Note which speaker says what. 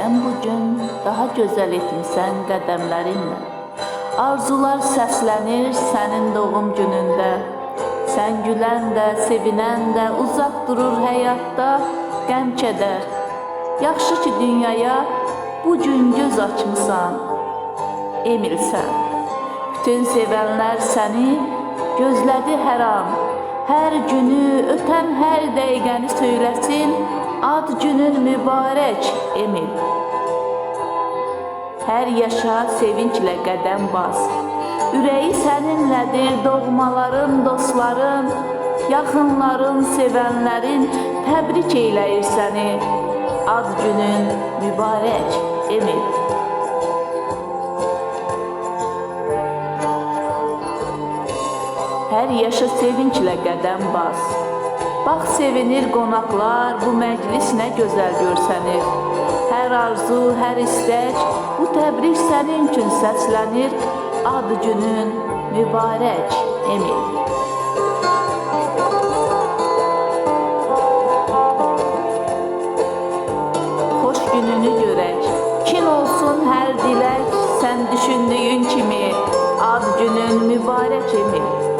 Speaker 1: Sən bu gün daha gözəl etmisən qədəmlərinlə. Arzular səslənir sənin doğum günündə. Sən gülən də, sevinən də uzaq durur həyatda qəm kədər. Yaxşı ki dünyaya bu gün göz açmısan. Emilsən. Bütün sevənlər səni gözlədi hər an. Hər günü, ötən hər dəqiqəni söyləsin. Ad günün mübarək Emil. Hər yaşa sevinclə qədəm bas. Ürəyi səninlədir, doğmaların, dostların, yaxınların, sevənlərin təbrik eyləyir səni. Ad günün mübarək Emil. Hər yaşa sevinclə qədəm bas. Bax sevinir qonaqlar, bu məclis nə gözəl görsənir. Hər arzu, hər istək bu təbrik sənin üçün səslənir. Ad günün mübarək Emil. Xoş gününü görək. Kin olsun hər dilək, sən düşündüyün kimi. Ad günün mübarək Emil.